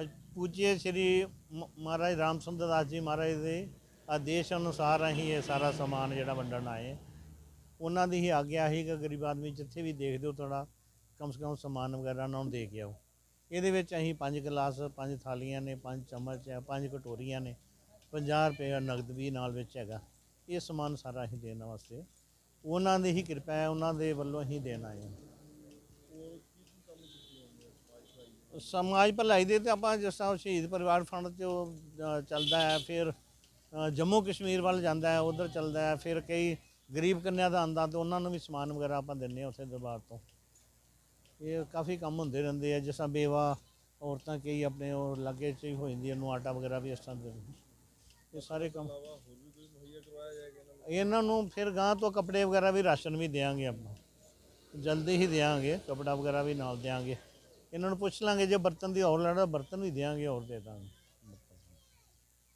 ਅੱਜ ਪੂਜੇ ਸ੍ਰੀ ਮ- ਮਹਾਰਾਜ ਰਾਮ ਸੁੰਦਰ ਦਾਸ ਜੀ ਮਹਾਰਾਜ ਦੇ ਆਦੇਸ਼ ਅਨੁਸਾਰ ਅਸੀਂ ਇਹ ਸਾਰਾ ਸਮਾਨ ਜਿਹੜਾ ਵੰਡਣ ਆਏ ਉਹਨਾਂ ਦੀ ਹੀ ਆਗਿਆ ਸੀ ਕਿ ਗਰੀਬ ਆਦਮੀ ਜਿੱਥੇ ਵੀ ਦੇਖਦੇ ਹੋ ਥੋੜਾ ਕਮ ਸੇ ਕਮ ਸਮਾਨ ਵਗੈਰਾ ਉਹਨਾਂ ਨੂੰ ਦੇ ਕੇ ਆਓ। ਇਹਦੇ ਵਿੱਚ ਅਸੀਂ ਪੰਜ ਗਲਾਸ, ਪੰਜ ਥਾਲੀਆਂ ਨੇ, ਪੰਜ ਚਮਚ ਹੈ ਪੰਜ ਕਟੋਰੀਆਂ ਨੇ 50 ਰੁਪਏ ਦਾ ਨਗਦ ਵੀ ਨਾਲ ਵਿੱਚ ਹੈਗਾ। ਇਹ ਸਮਾਨ ਸਾਰਾ ਅਸੀਂ ਦੇਣ ਵਾਸਤੇ, ਉਹਨਾਂ ਦੀ ਹੀ ਕਿਰਪਾ ਹੈ, ਉਹਨਾਂ ਦੇ ਵੱਲੋਂ ਅਸੀਂ ਦੇਣ ਆਏ ਹਾਂ। ਸਮਾਜ ਭਲਾਈ ਦੇ ਤੇ ਆਪਾਂ ਜਿਸ ਤਰ੍ਹਾਂ ਸ਼ਹੀਦ ਪਰਿਵਾਰ ਫੰਡ ਤੇ ਉਹ ਚੱਲਦਾ ਹੈ, ਫਿਰ ਜੰਮੂ ਕਸ਼ਮੀਰ ਵੱਲ ਜਾਂਦਾ ਹੈ, ਉਧਰ ਚੱਲਦਾ ਹੈ, ਫਿਰ ਕਈ ਗਰੀਬ ਕੰਨਿਆ ਦਾ ਆਂਦਾ ਤੇ ਉਹਨਾਂ ਨੂੰ ਵੀ ਸਮਾਨ ਵਗੈਰਾ ਆਪਾਂ ਦਿੰਨੇ ਹਾਂ ਉੱਥੇ ਦਰਬਾਰ ਤੋਂ। ਇਹ ਕਾਫੀ ਕੰਮ ਹੁੰਦੇ ਰਹਿੰਦੇ ਆ, ਜਿਸ ਤਰ੍ਹਾਂ ਬੇਵਾ ਔਰਤਾਂ ਕਈ ਆਪਣੇ ਉਹ ਲਾਗੇ 'ਚ ਹੀ ਹੋ ਜਾਂਦੀ ਉਹਨੂੰ ਆਟਾ ਵਗੈਰਾ ਵੀ ਇਸ ਤਰ੍ਹਾਂ ਦੇ ਇਹ ਸਾਰੇ ਕੰਮ ਇਹਨਾਂ ਨੂੰ ਫਿਰ ਗਾਂ ਤੋਂ ਕੱਪੜੇ ਵਗੈਰਾ ਵੀ ਰਾਸ਼ਨ ਵੀ ਦੇਾਂਗੇ ਆਪਾਂ। ਜਲਦੀ ਹੀ ਦੇਾਂਗੇ ਕਪੜਾ ਵਗੈਰਾ ਵੀ ਨਾਲ ਦੇਾਂਗੇ ਇਹਨਾਂ ਨੂੰ ਪੁੱਛ ਲਾਂਗੇ ਜੇ ਬਰਤਨ ਦੀ ਹੋਰ ਲੈਣਾ ਬਰਤਨ ਵੀ ਦੇਾਂਗੇ ਹੋਰ ਦੇ ਦਾਂਗੇ।